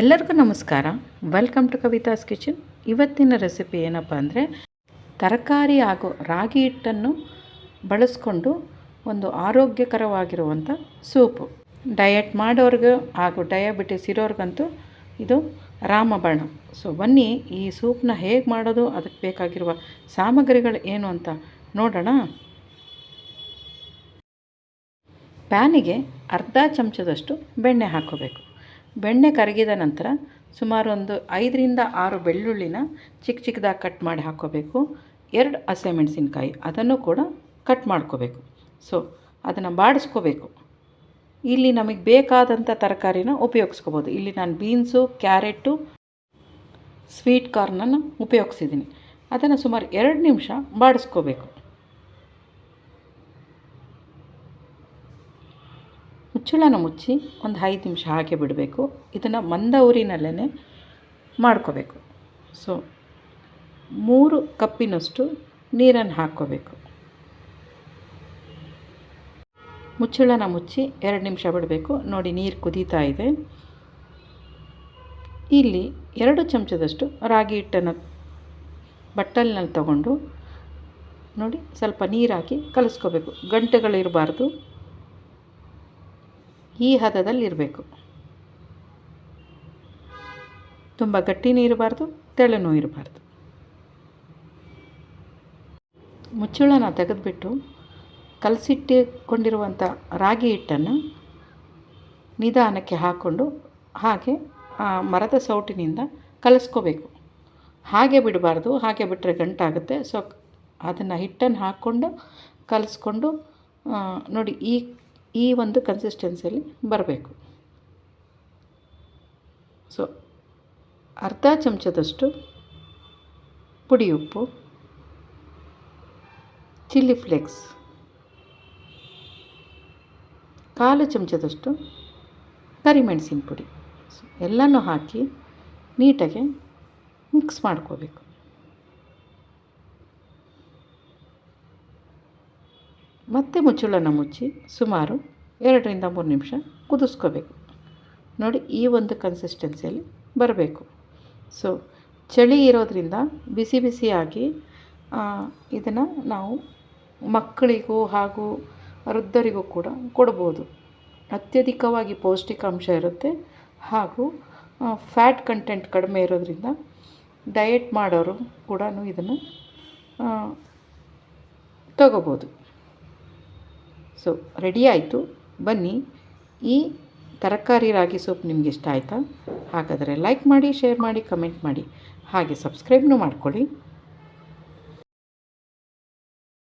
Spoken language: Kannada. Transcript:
ಎಲ್ಲರಿಗೂ ನಮಸ್ಕಾರ. ವೆಲ್ಕಮ್ ಟು ಕವಿತಾಸ್ ಕಿಚನ್ ಇವತ್ತಿನ ರೆಸಿಪಿ ಏನಪ್ಪ ಅಂದರೆ, ತರಕಾರಿ ಹಾಗೂ ರಾಗಿ ಹಿಟ್ಟನ್ನು ಬಳಸ್ಕೊಂಡು ಒಂದು ಆರೋಗ್ಯಕರವಾಗಿರುವಂಥ ಸೂಪು. ಡಯಟ್ ಮಾಡೋರ್ಗೂ ಹಾಗೂ ಡಯಾಬಿಟಿಸ್ ಇರೋರ್ಗಂತೂ ಇದು ರಾಮಬಾಣ. ಸೊ ಬನ್ನಿ, ಈ ಸೂಪ್ನ ಹೇಗೆ ಮಾಡೋದು, ಅದಕ್ಕೆ ಬೇಕಾಗಿರುವ ಸಾಮಗ್ರಿಗಳು ಏನು ಅಂತ ನೋಡೋಣ. ಪ್ಯಾನಿಗೆ ಅರ್ಧ ಚಮಚದಷ್ಟು ಬೆಣ್ಣೆ ಹಾಕ್ಕೋಬೇಕು. ಬೆಣ್ಣೆ ಕರಗಿದ ನಂತರ ಸುಮಾರು ಒಂದು ಐದರಿಂದ ಆರು ಬೆಳ್ಳುಳ್ಳಿನ ಚಿಕ್ಕ ಚಿಕ್ಕದಾಗಿ ಕಟ್ ಮಾಡಿ ಹಾಕ್ಕೋಬೇಕು. ಎರಡು ಹಸಿಮೆಣಸಿನ್ಕಾಯಿ ಅದನ್ನು ಕೂಡ ಕಟ್ ಮಾಡ್ಕೋಬೇಕು. ಸೊ ಅದನ್ನು ಬಾಡಿಸ್ಕೋಬೇಕು. ಇಲ್ಲಿ ನಮಗೆ ಬೇಕಾದಂಥ ತರಕಾರಿನ ಉಪಯೋಗಿಸ್ಕೋಬೋದು. ಇಲ್ಲಿ ನಾನು ಬೀನ್ಸು, ಕ್ಯಾರೆಟು, ಸ್ವೀಟ್ ಕಾರ್ನನ್ನು ಉಪಯೋಗಿಸಿದ್ದೀನಿ ಅದನ್ನು ಸುಮಾರು ಎರಡು ನಿಮಿಷ ಬಾಡಿಸ್ಕೋಬೇಕು. ಮುಚ್ಚಳನ ಮುಚ್ಚಿ ಒಂದು ಐದು ನಿಮಿಷ ಹಾಕಿ ಬಿಡಬೇಕು. ಇದನ್ನು ಮಂದ ಊರಿನಲ್ಲೇ ಮಾಡ್ಕೋಬೇಕು. ಸೊ ಮೂರು ಕಪ್ಪಿನಷ್ಟು ನೀರನ್ನು ಹಾಕ್ಕೋಬೇಕು. ಮುಚ್ಚಳನ ಮುಚ್ಚಿ ಎರಡು ನಿಮಿಷ ಬಿಡಬೇಕು. ನೋಡಿ, ನೀರು ಕುದೀತಾ ಇದೆ. ಇಲ್ಲಿ ಎರಡು ಚಮಚದಷ್ಟು ರಾಗಿ ಹಿಟ್ಟನ್ನು ಬಟ್ಟಲಿನಲ್ಲಿ ತಗೊಂಡು ನೋಡಿ, ಸ್ವಲ್ಪ ನೀರು ಹಾಕಿ ಕಲಿಸ್ಕೋಬೇಕು. ಗಂಟೆಗಳಿರಬಾರ್ದು. ಈ ಹದದಲ್ಲಿರಬೇಕು. ತುಂಬ ಗಟ್ಟಿನೂ ಇರಬಾರ್ದು ತೆಳ್ಳನೂ ಇರಬಾರ್ದು. ಮುಚ್ಚಳನ ತೆಗೆದುಬಿಟ್ಟು ಕಲಸಿಟ್ಟುಕೊಂಡಿರುವಂಥ ರಾಗಿ ಹಿಟ್ಟನ್ನು ನಿಧಾನಕ್ಕೆ ಹಾಕ್ಕೊಂಡು ಹಾಗೆ ಆ ಮರದ ಸೌಟಿನಿಂದ ಕಲಿಸ್ಕೋಬೇಕು. ಹಾಗೆ ಬಿಡಬಾರ್ದು, ಹಾಗೆ ಬಿಟ್ಟರೆ ಗಂಟಾಗುತ್ತೆ. ಸೊ, ಅದನ್ನು ಹಿಟ್ಟನ್ನು ಹಾಕ್ಕೊಂಡು ಕಲಸ್ಕೊಂಡು ನೋಡಿ ಈ ಈ ಒಂದು ಕನ್ಸಿಸ್ಟೆನ್ಸಿಯಲ್ಲಿ ಬರಬೇಕು. ಸೊ ಅರ್ಧ ಚಮಚದಷ್ಟು ಪುಡಿ ಉಪ್ಪು ಚಿಲ್ಲಿ ಫ್ಲೇಕ್ಸ್ ಕಾಲು ಚಮಚದಷ್ಟು ಕರಿಮೆಣಸಿನ ಪುಡಿ. ಎಲ್ಲನೂ ಹಾಕಿ ನೀಟಾಗಿ ಮಿಕ್ಸ್ ಮಾಡ್ಕೋಬೇಕು. ಮತ್ತೆ ಮುಚ್ಚಳನ ಮುಚ್ಚಿ ಸುಮಾರು ಎರಡರಿಂದ ಮೂರು ನಿಮಿಷ ಕುದಿಸ್ಕೋಬೇಕು. ನೋಡಿ ಈ ಒಂದು ಕನ್ಸಿಸ್ಟೆನ್ಸಿಯಲ್ಲಿ ಬರಬೇಕು. ಸೊ ಚಳಿ ಇರೋದರಿಂದ ಬಿಸಿ ಬಿಸಿಯಾಗಿ ಇದನ್ನು ನಾವು ಮಕ್ಕಳಿಗೂ ಹಾಗೂ ವೃದ್ಧರಿಗೂ ಕೂಡ ಕೊಡ್ಬೋದು. ಅತ್ಯಧಿಕವಾಗಿ ಪೌಷ್ಟಿಕಾಂಶ ಇರುತ್ತೆ ಹಾಗೂ ಫ್ಯಾಟ್ ಕಂಟೆಂಟ್ ಕಡಿಮೆ ಇರೋದರಿಂದ ಡಯೆಟ್ ಮಾಡೋರು ಕೂಡ ಇದನ್ನು ತಗೋಬೋದು. ಸೊ ರೆಡಿ ಆಯಿತು. ಬನ್ನಿ. ಈ ತರಕಾರಿ ರಾಗಿ ಸೂಪ್ ನಿಮ್ಗೆ ಇಷ್ಟ ಆಯಿತಾ? ಹಾಗಾದರೆ ಲೈಕ್ ಮಾಡಿ ಶೇರ್ ಮಾಡಿ ಕಮೆಂಟ್ ಮಾಡಿ. ಹಾಗೆ ಸಬ್ಸ್ಕ್ರೈಬ್ನೂ ಮಾಡ್ಕೊಳ್ಳಿ.